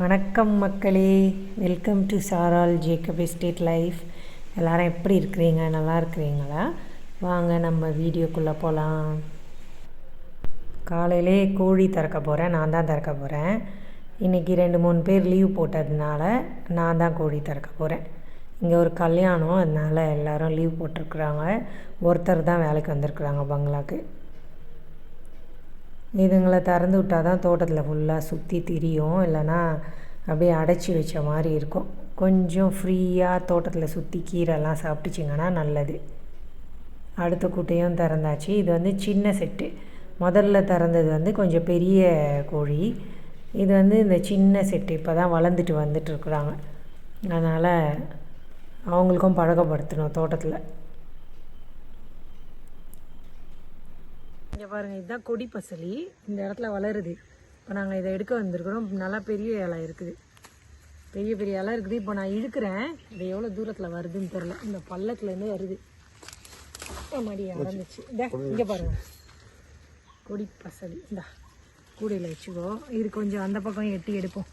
வணக்கம் மக்களே. Welcome to சாரால் ஜேக்கப் எஸ்டேட் லைஃப் எல்லாரும் எப்படி இருக்கிறீங்க? நல்லா இருக்கிறீங்களா? வாங்க நம்ம வீடியோக்குள்ளே போகலாம் காலையிலே கோழி திறக்க போகிறேன் நான் தான் திறக்க போகிறேன் இன்றைக்கி ரெண்டு மூணு பேர் லீவ் போட்டதுனால நான் தான் கோழி திறக்க போகிறேன் இங்கே ஒரு கல்யாணம் அதனால் எல்லோரும் லீவ் போட்டிருக்குறாங்க. ஒருத்தர் தான் வேலைக்கு வந்திருக்குறாங்க பங்களாக்கு. இதுங்களை திறந்து விட்டால் தான் தோட்டத்தில் ஃபுல்லாக சுற்றி திரியும். இல்லைன்னா அப்படியே அடைச்சி வச்ச மாதிரி இருக்கும். கொஞ்சம் ஃப்ரீயாக தோட்டத்தில் சுற்றி கீரைலாம் சாப்பிட்டுச்சிங்கன்னா நல்லது. அடுத்த குட்டையும் திறந்தாச்சு. இது வந்து சின்ன செட்டு. முதல்ல திறந்தது வந்து கொஞ்சம் பெரிய கோழி. இது வந்து இந்த சின்ன செட்டு இப்போ தான் வளர்ந்துட்டு வந்துட்டுருக்குறாங்க அதனால் அவங்களுக்கும் பழக்கப்படுத்தணும் தோட்டத்தில். இங்கே பாருங்கள் இதுதான் கொடி பசலி. இந்த இடத்துல வளருது. இப்போ நாங்கள் இதை எடுக்க வந்திருக்கிறோம். நல்லா பெரிய இலை இருக்குது. பெரிய பெரிய இலை இருக்குது. இப்போ நான் இழுக்கிறேன். இது எவ்வளோ தூரத்தில் வருதுன்னு தெரில இந்த பள்ளத்துலேருந்து வருது. மடி அறந்துச்சு இந்த இங்கே பாருங்க. கொடி பசலி. இந்தா கூடையில் வச்சுக்கோ. இது கொஞ்சம் அந்த பக்கம் எட்டி எடுப்போம்.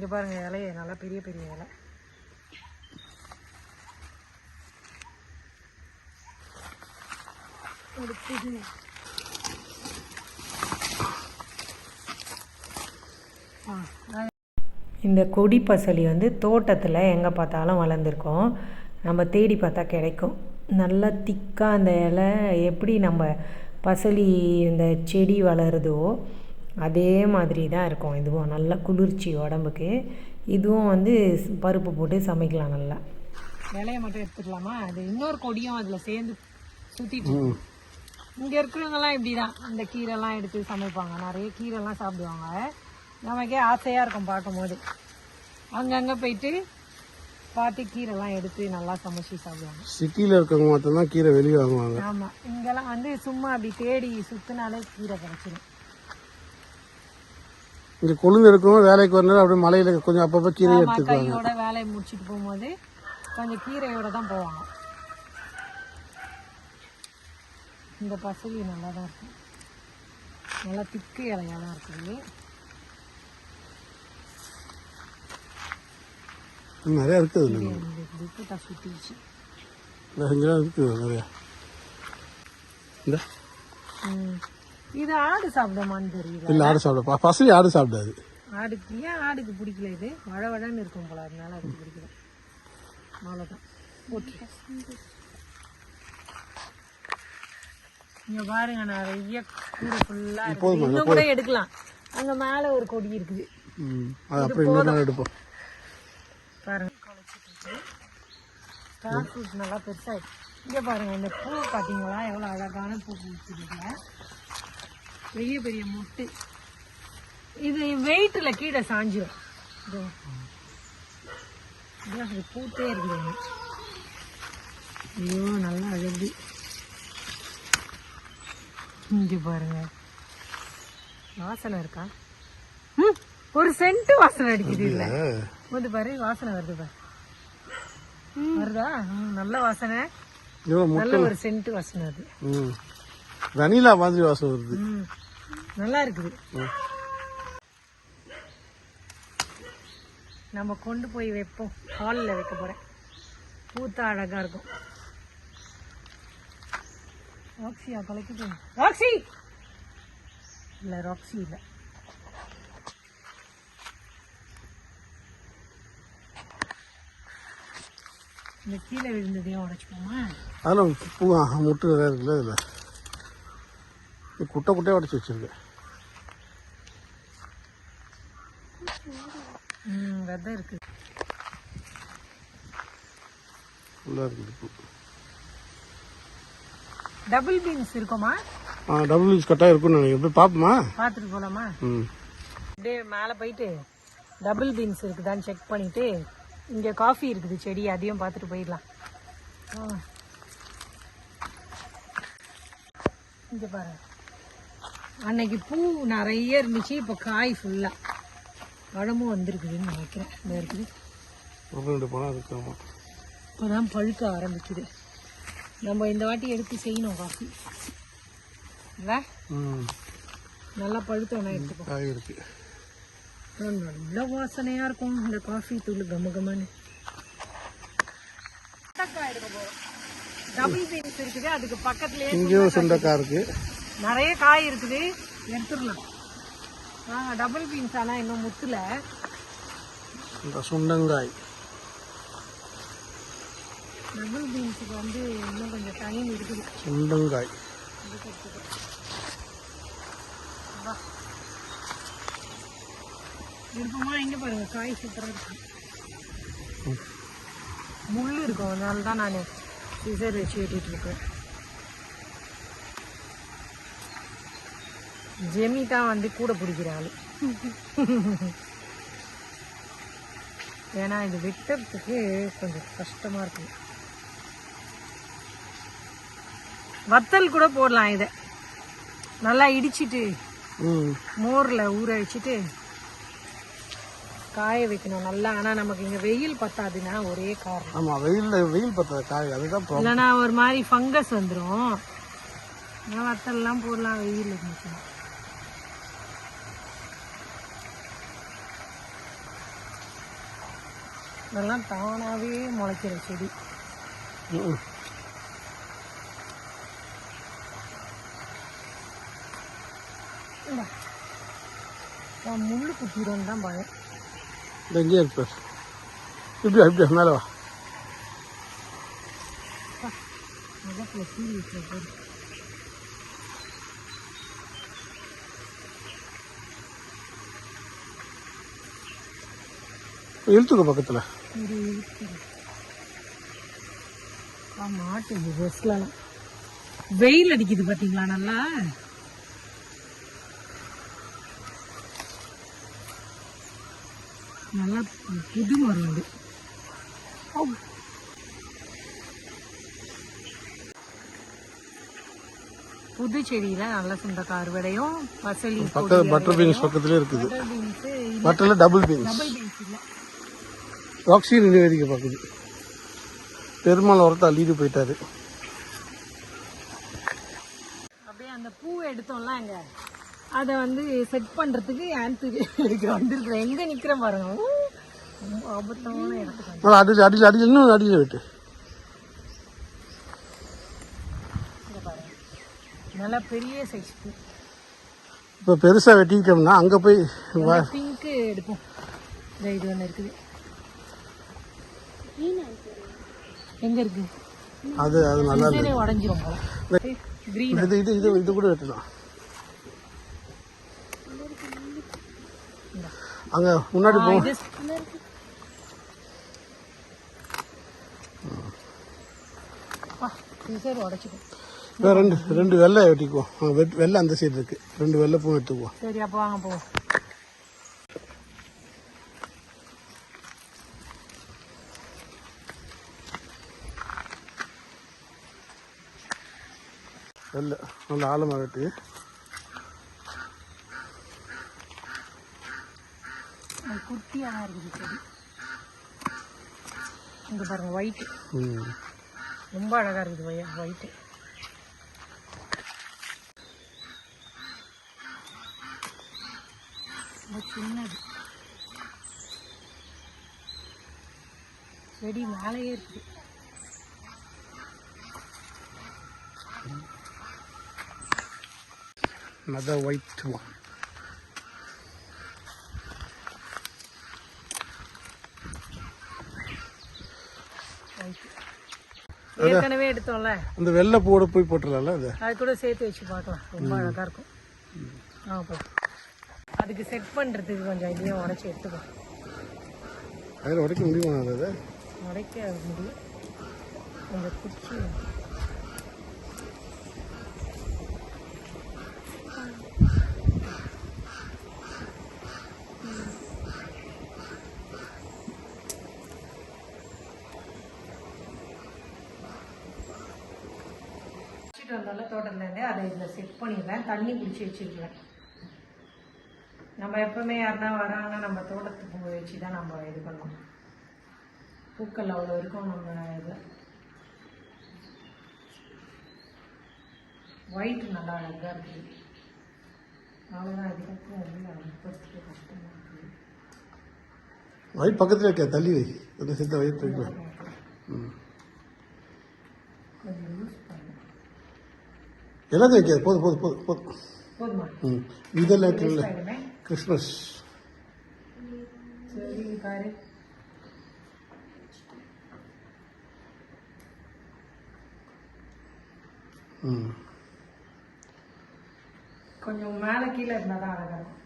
இங்கே பாருங்க இலைய நல்லா பெரிய பெரிய இலை. இந்த கொடி பசலி வந்து தோட்டத்தில் எங்கே பார்த்தாலும் வளர்ந்துருக்கும். நம்ம தேடி பார்த்தா கிடைக்கும். நல்லா திக்காக அந்த இலை எப்படி நம்ம பசலி இந்த செடி வளருதோ அதே மாதிரி தான் இருக்கும். இதுவும் நல்லா குளிர்ச்சி உடம்புக்கு. இதுவும் வந்து பருப்பு போட்டு சமைக்கலாம் நல்லா. இலையை மட்டும் எடுத்துக்கலாமா? அது இன்னொரு கொடியும் அதில் சேர்ந்து சுற்றிட்டு இங்கே இருக்கிறவங்கலாம் இப்படி தான் இந்த கீரைலாம் எடுத்து சமைப்பாங்க. நிறைய கீரைலாம் சாப்பிடுவாங்க. நமக்கே ஆசையாக இருக்கும் பார்க்கும்போது. அங்கங்கே போயிட்டு பார்த்து கீரைலாம் எடுத்து நல்லா சமைச்சு சாப்பிடுவாங்க. சிட்டியில் இருக்கவங்க மட்டும்தான் கீரை வெளியே வாங்குவாங்க. ஆமாம் இங்கெல்லாம் வந்து சும்மா அப்படி தேடி சுற்றினாலே கீரை கிடச்சிடும் இங்கே கொழுந்து இருக்கவங்க வேலைக்கு வரணும் அப்படியே மலையில கொஞ்சம் அப்பப்போ கீரை எடுத்துக்குவாங்க. வேலையை முடிச்சுட்டு போகும்போது கொஞ்சம் கீரையோட தான் போவாங்க. இந்த பசலி நல்லா தான் இருக்கும். நல்லா திக்கு இலையாக தான் இருக்குது. நிறையா இருக்குது சுற்றிச்சு இருக்குது நிறையா. இந்த? ம். இது ஆடு சாப்பிடுமான்னு தெரியல. இல்லை ஆடு சாப்பிட பசலி ஆடு சாப்பிடாது. ஆடுக்கு ஏன் ஆடுக்கு பிடிக்கல இது? வழ வழன்னு இருக்கும் போல அதனால அதுக்கு பிடிக்கல. அவ்வளோதான் ஓகே. இங்க பாருங்க நிறைய கூடு ஃபுல்லா இருக்கு இன்னும் கூட எடுக்கலாம். அங்க மேல ஒரு கொடி இருக்குது. ம் அது அப்புறம் இன்னொரு நாள் எடுப்போம். பாருங்க ஸ்டார் ஃப்ரூட் நல்லா பெருசாயிடுச்சு. இங்க பாருங்க இந்த பூ பாத்தீங்களா எவ்வளவு அழகான பூ பூச்சிருக்கீங்க பெரிய பெரிய முட்டு. இது வெயிட்ல கீழே சாஞ்சிரும். இதோ. பூத்தே இருக்குது இங்க. ஐயோ நல்லா அழகு இங்க பாருங்க. வாசனை இருக்கா? ம், ஒரு சென்ட் வாசனை அடிக்குது இல்ல வந்து பாரு வாசனை வருது பாரு. வருதா? நல்ல வாசனை. நல்ல ஒரு சென்ட் வாசனை அது. ம் வெனிலா மாதிரி வாசம் வருது. ம். நல்லா இருக்குது. நம்ம கொண்டு போய் வைப்போம். ஹாலில் வைக்க போறேன். பூத்தா அழகா இருக்கும். ராக்ஸியா கலக்கிட்டு ராக்ஸி இல்ல ராக்ஸி இல்ல. இந்த கீழே விழுந்ததையும் உடைச்சுப்போமா அதில் பூ முட்டு நிறையா இருக்குல்ல இதில். இது குட்டை குட்டையாக உடச்சி வச்சிருக்கு. விதை ஃபுல்லாக இருக்குது டபுள் பீன்ஸ் இருக்குமா? ஆ டபுள் யூஸ் கட்டாக இருக்கும்னு நினைக்கிறேன். போய் பார்ப்போமா? பார்த்துட்டு போலாமா? ம். அப்படியே மேலே போயிட்டு டபுள் பீன்ஸ் இருக்குதான்னு செக் பண்ணிட்டு இங்கே காஃபி இருக்குது செடி அதையும் பார்த்துட்டு போயிடலாம். இங்க பாருங்க. அன்னைக்கு பூ நிறைய இருந்துச்சு இப்போ காய் ஃபுல்லாக பழமும் வந்திருக்குதுன்னு நினைக்கிறேன். இந்த இருக்குது. அப்புறம் ரெண்டு பழம் இருக்கு ஆமாம் இப்போதான் பழுக்க ஆரம்பிக்குது. நம்ம இந்த வாட்டி எடுத்து செய்யணும் காஃபி. இல்லை? நல்லா பழுத்தோன்னா எடுத்துக்கோ. காய் இருக்கு நல்ல வாசனையா இருக்கும் இந்த காஃபி தூள் கம கமன்னு. டபுள் பீன்ஸ் இருக்குது அதுக்கு பக்கத்துலயே இங்கேயும் சுண்டைக்காய் இருக்கு. நிறைய காய் இருக்குது. எடுத்துடலாம். ஆ டபுள் பீன்ஸ் ஆனா இன்னும் முத்துல. இந்த சுண்டங்காய். டபுள் பீன்ஸுக்கு வந்து இன்னும் கொஞ்சம் டைம் இருக்குது. சுண்டங்காய். எடுப்போமா? இங்க பாருங்க காய் சூப்பரா இருக்கு. முள் இருக்கும். அதனால தான் நான் சிசர் வச்சு வெட்டிட்டு இருக்கேன். ஜெமி தான் வந்து கூட பிடிக்கிற ஆளு. ஏன்னா இது வெட்டுறதுக்கு கொஞ்சம் கஷ்டமா இருக்கு. வத்தல் கூட போடலாம் இதை. நல்லா இடிச்சிட்டு மோரில் ஊற வச்சுட்டு காய வைக்கணும் நல்லா. ஆனால் நமக்கு இங்கே வெயில் பத்தாதுன்னா ஒரே காரணம். ஆமாம் வெயிலில் வெயில் பத்தாத. காய் அதுதான் இல்லைன்னா ஒரு மாதிரி ஃபங்கஸ் வந்துடும் வத்தல்லாம் போடலாம் வெயில் இருந்துச்சு இதெல்லாம் தானாகவே முளைக்கிற செடி. ம் இந்தா. நான் முள்ளு குத்திடும்னு தான் பயம். இந்த எங்கேயே இருப்பார் இப்படியா இப்படியா மேலே வா. முகத்தில் இழுத்துக்க பக்கத்தில். இருக்குது மாட்டுது ட்ரெஸ்லாம் வெயில் அடிக்குது பார்த்தீங்களா நல்லா? நல்லா புது மரம் இது ஔ. புது செடியில நல்ல சுண்டக்காய் அறுவடையும் பசலி பட்டர் பீன்ஸ் பக்கத்துலேயே இருக்குது. பட்டரில் டபுள் பீன்ஸ். டபுள் பீன்ஸ் இல்லை. ஆக்சிஜன் நிவேதிக்க பார்க்குது பெருமாள் உரத்தை அள்ளிட்டு போயிட்டாரு. அப்படியே அந்த பூ எடுத்தோம்ல அங்க. அதை வந்து செட் பண்றதுக்கு ஆன்த்து இங்க வந்திருக்கிறேன். எங்க நிக்கிறேன் பாருங்க. ஆபத்தான இடத்துக்கு அடியில் அடியில் அடியில் இன்னும் அடியில் விட்டு. நல்லா பெரிய சைஸ் பூ. இப்போ பெருசாக வெட்டிக்கிட்டோம்னா அங்கே போய் வா- பிங்க் எடுப்போம். இது ஒன்று இருக்குது. எங்க இருக்கு? அது அது நல்லா இதே உடஞ்சிரும் இது இது இது இது கூட வெட்டலாம் அங்கே முன்னாடி போ. இப்போ ரெண்டு ரெண்டு வெள்ளை வெட்டிக்குவோம். வெள்ளை அந்த சைடு இருக்கு. ரெண்டு வெள்ளை பூ எடுத்துக்குவோம். சரி அப்போ வாங்க போவோம் நல்ல ஆழமாக அது குட்டியாக தான் இருக்குது செடி. இங்கே பாருங்க ஒயிட் ம். ரொம்ப அழகாக இருக்குது ஒய் ஒயிட்டு ரொம்ப சின்னது. செடி மேலேயே இருக்குது. Another white one ஏற்கனவே எடுத்தோம்ல? அந்த வெள்ளை பூவோட போய் போட்டுடலாம்ல அது? அது கூட சேர்த்து வச்சு பார்க்கலாம். ரொம்ப அழகாக இருக்கும். ஆ அதுக்கு செட் பண்ணுறதுக்கு கொஞ்சம் இதையும் உடச்சி எடுத்துக்கோ. அதில் உடைக்க முடியுமா அது? உடைக்க முடியும். கொஞ்சம் குச்சி. வச்சுட்டு வந்தால தோட்டத்துலேருந்து அதை இதில் செட் பண்ணிடுறேன். தண்ணி பிடிச்சி வச்சிருக்கிறேன். நம்ம எப்பவுமே யாருன்னா வராங்கன்னா நம்ம தோட்டத்துக்கு பூ வச்சு தான் நம்ம இது பண்ணோம் பூக்கள் அவ்வளோ இருக்கும் நம்ம இது. ஒயிட் நல்லா அழகாக இருக்குது அவ்வளோதான் இதுக்கப்புறம் வந்து அனுப்புறதுக்கு கஷ்டமாக இருக்குது வயிறு பக்கத்தில் இருக்க தள்ளி வை. சேர்த்து ம் கொஞ்சம் யூஸ் பண்ணு. எல்லாத்தையும் வைக்காது போதும் போதும் போதும் போதும். ம். இதெல்லாம் ஆகிடுமே. கிறிஸ்மஸ் ம். கொஞ்சம் மேலே கீழே இருந்தால் தான் அழகாக இருக்கும்.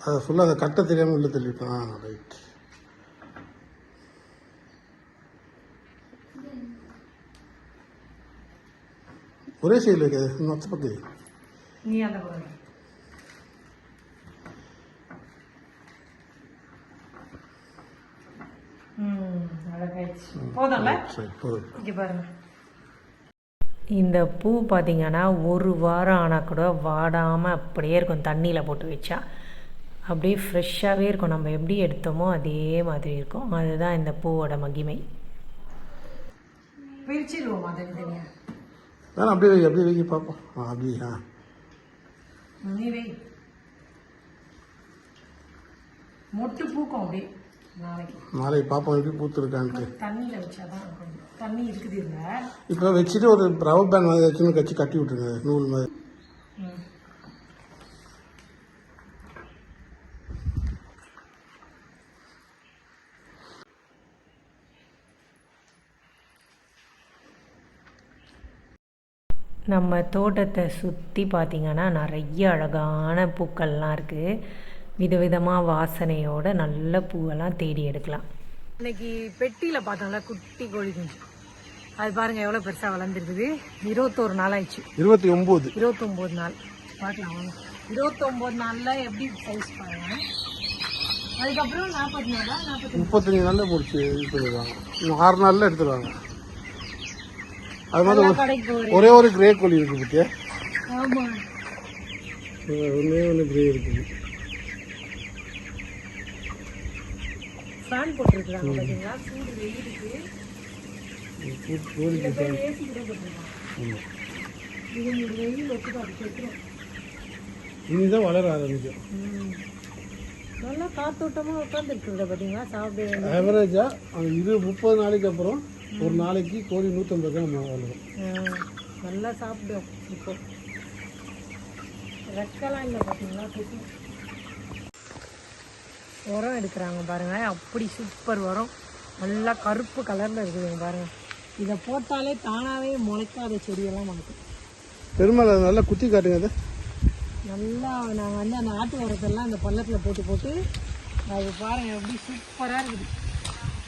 அதை அதை கட்ட தெரியாமல் உள்ள ஆ ரைட் ஒரே சைடில் பக்கம். நீ அந்த பக்கம் இங்கே பாருங்க இந்த பூ பார்த்தீங்கன்னா ஒரு வாரம் ஆனால் கூட வாடாமல் அப்படியே இருக்கும் தண்ணியில் போட்டு வச்சா. அப்படியே ஃப்ரெஷ்ஷாகவே இருக்கும். நம்ம எப்படி எடுத்தோமோ அதே மாதிரி இருக்கும். அதுதான் இந்த பூவோட மகிமை. பிரிச்சிருவோமா தனித்தனியாக வேணாம் அப்படியே வை அப்படியே வைக்க பார்ப்போம் ஆ அப்படியே? நீ வை. மொட்டு பூக்கும் அப்படியே நாளைக்கு. நாளைக்கு பார்ப்போம் எப்படி பூத்துருக்கான்ட்டு. தண்ணியில் வச்சாதான் தண்ணி இருக்குது இல்லை இப்போ வச்சுட்டு ஒரு ரவர் பேண்ட் மாதிரி வச்சுன்னு கட்சி கட்டி விட்டுருங்க நூல் மாதிரி. நம்ம தோட்டத்தை சுற்றி பார்த்திங்கன்னா நிறைய அழகான பூக்கள்லாம் இருக்குது விதவிதமாக வாசனையோட நல்ல பூவெல்லாம் தேடி எடுக்கலாம். இன்னைக்கு பெட்டியில் பார்த்தோம்ல குட்டி கோழி குஞ்சு. அது பாருங்கள் எவ்வளோ பெருசாக வளர்ந்துருக்குது. இருபத்தோரு நாள் ஆயிடுச்சு இருபத்தி ஒம்பது இருபத்தொம்போது நாள். பார்க்கலாம் வாங்க. இருபத்தொம்போது நாளில் எப்படி சைஸ் பாருங்க. அதுக்கப்புறம் நாற்பத்தி நாளா? நாற்பத்தி முப்பத்தஞ்சு நாளில் முடிச்சு இது பண்ணிடுவாங்க. இன்னும் ஆறு நாளில் எடுத்துருவாங்க அது மாதிரி ஒரு- ஒரே கிரே கோழி இருக்கு பத்தியா? ஒன்றே ஒன்று கிரே இருக்குது. ஃபேன் போட்டிருக்கிறாங்க பார்த்தீங்களா சூடு வெயிலுக்கு கோழிக்கு பேர் ஏசி கூட போட்டிருக்காங்க. ஆமாம் இது உங்களுக்கு வெயில் ஒத்துக்கு அது செத்துரும். இனிதான் வளர ஆரம்பிக்கும். நல்லா காத்தோட்டமாக உட்காந்துருக்குங்க பார்த்தீங்களா சாப்பிட வேண்டிய ஆவரேஜாக இது முப்பது நாளைக்கு அப்புறம் ஒரு நாளைக்கு கோழி நூற்றம்பது கிராம் வளரும் நல்லா சாப்பிடும் இப்போ. ரெக்கெல்லாம் இல்லை பார்த்தீங்களா உரம் எடுக்கிறாங்க பாருங்க. அப்படி சூப்பர் உரம். நல்லா கருப்பு கலரில் இருக்குதுங்க பாருங்க. இதை போட்டாலே தானாகவே முளைக்காத செடியெல்லாம் நமக்கு பெருமாள் அதை நல்லா குத்தி காட்டுங்க அதை. நல்லா நாங்கள் வந்து அந்த ஆட்டு உரத்தெல்லாம் அந்த பள்ளத்தில் போட்டு போட்டு அது பாருங்க எப்படி சூப்பராக இருக்குது.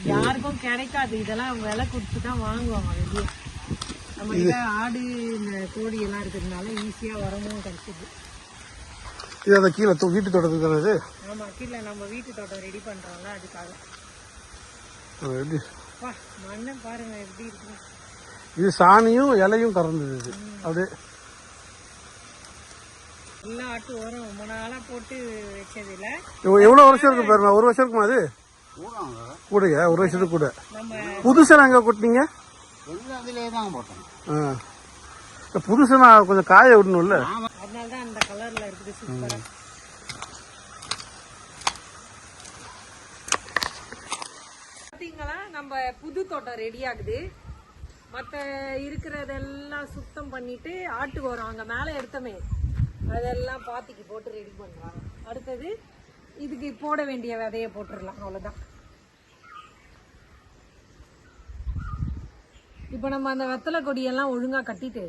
யாருக்கும் கிடைக்காது. இதெல்லாம் விலை கொடுத்து தான் வாங்குவாங்க. வெளியே நம்ம கிட்ட ஆடு இந்த கோழி எல்லாம் இருக்கிறதுனால ஈஸியாக உரமும் கிடைச்சிது. இது அதை கீழே வீட்டு தோட்டத்துக்கு தானே இது? கீழே நம்ம வீட்டு தோட்டம் ரெடி பண்ணுறோம்ல அதுக்காக. அது எப்படி? மண்ணை பாருங்க எப்படி இருக்கு இது சாணியும் இலையும் கறந்தது இது. அப்படியே. எல்லா ஆட்டு உரம் ரொம்ப நாளாக போட்டு வச்சதில்ல. எவ்வ- எவ்வளோ வருஷம் இருக்கு பாருங்க ஒரு வருஷம் இருக்குமா அது? கூடயா ஒரு வருஷத்துக்கு கூட. நம்ம புதுசா நாங்க கொட்டினீங்க? ஆ. இந்த புதுசா நான் கொஞ்சம் காய விடணும்ல? அதனால தான் அந்த கலரில் இருக்குது சூப்பராக பார்த்தீங்களா நம்ம புது தோட்டம் ரெடி ஆகுது. மற்ற இருக்கிறதெல்லாம் சுத்தம் பண்ணிட்டு ஆட்டு உரம் அங்கே மேலே எடுத்தோமே. அதெல்லாம் பாத்திக்கு போட்டு ரெடி பண்ணுறாங்க அடுத்தது இதுக்கு போட வேண்டிய விதைய போட்டுடலாம் அவ்வளோதான் இப்போ நம்ம அந்த வெத்தலை கொடியெல்லாம் ஒழுங்காக கட்டிட்டு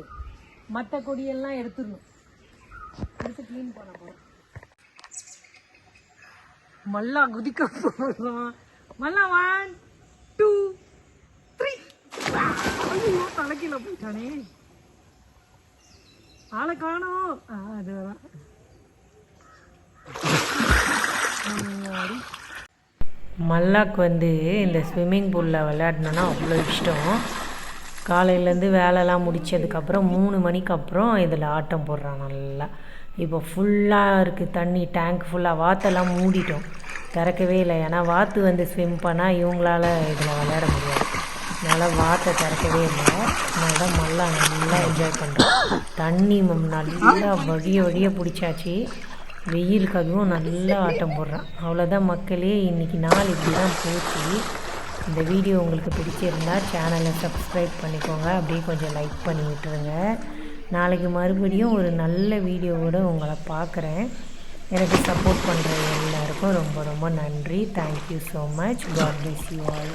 மற்ற கொடியெல்லாம் எடுத்துடணும். எடுத்து க்ளீன் பண்ண போகிறோம் மல்லா குதிக்க போகிறோம் மல்லா ஒன் டூ த்ரீ ஐயோ போயிட்டானே. ஆளை காணோம். அதுதான் மல்லாக்கு வந்து இந்த ஸ்விம்மிங் பூலில் விளையாடணுன்னா அவ்வளோ இஷ்டம். காலையிலேருந்து வேலைலாம் முடிச்சதுக்கப்புறம் மூணு மணிக்கு அப்புறம் இதில் ஆட்டம் போடுறான் நல்லா. இப்போ ஃபுல்லாக இருக்குது தண்ணி டேங்க் ஃபுல்லாக வாத்தெல்லாம் மூடிட்டோம். திறக்கவே இல்லை. ஏன்னா வாத்து வந்து ஸ்விம் பண்ணால் இவங்களால இதில் விளையாட முடியாது. அதனால் வாத்தை திறக்கவே இல்லை. அதனால தான் மல்லா நல்லா என்ஜாய் பண்ணுறோம் தண்ணி நல்லா வழிய வழிய பிடிச்சாச்சு. வெயிலுக்கு அதுவும் நல்லா ஆட்டம் போடுறான். அவ்வளோதான் மக்களே இன்றைக்கி நாள் இப்படி தான் போச்சு. இந்த வீடியோ உங்களுக்கு பிடிச்சிருந்தா சேனலை சப்ஸ்கிரைப் பண்ணிக்கோங்க. அப்படியே கொஞ்சம் லைக் பண்ணி விட்டுருங்க. நாளைக்கு மறுபடியும் ஒரு நல்ல வீடியோவோட உங்களை பார்க்குறேன். எனக்கு சப்போர்ட் பண்ணுற எல்லாருக்கும் ரொம்ப ரொம்ப நன்றி. Thank you so much god bless you all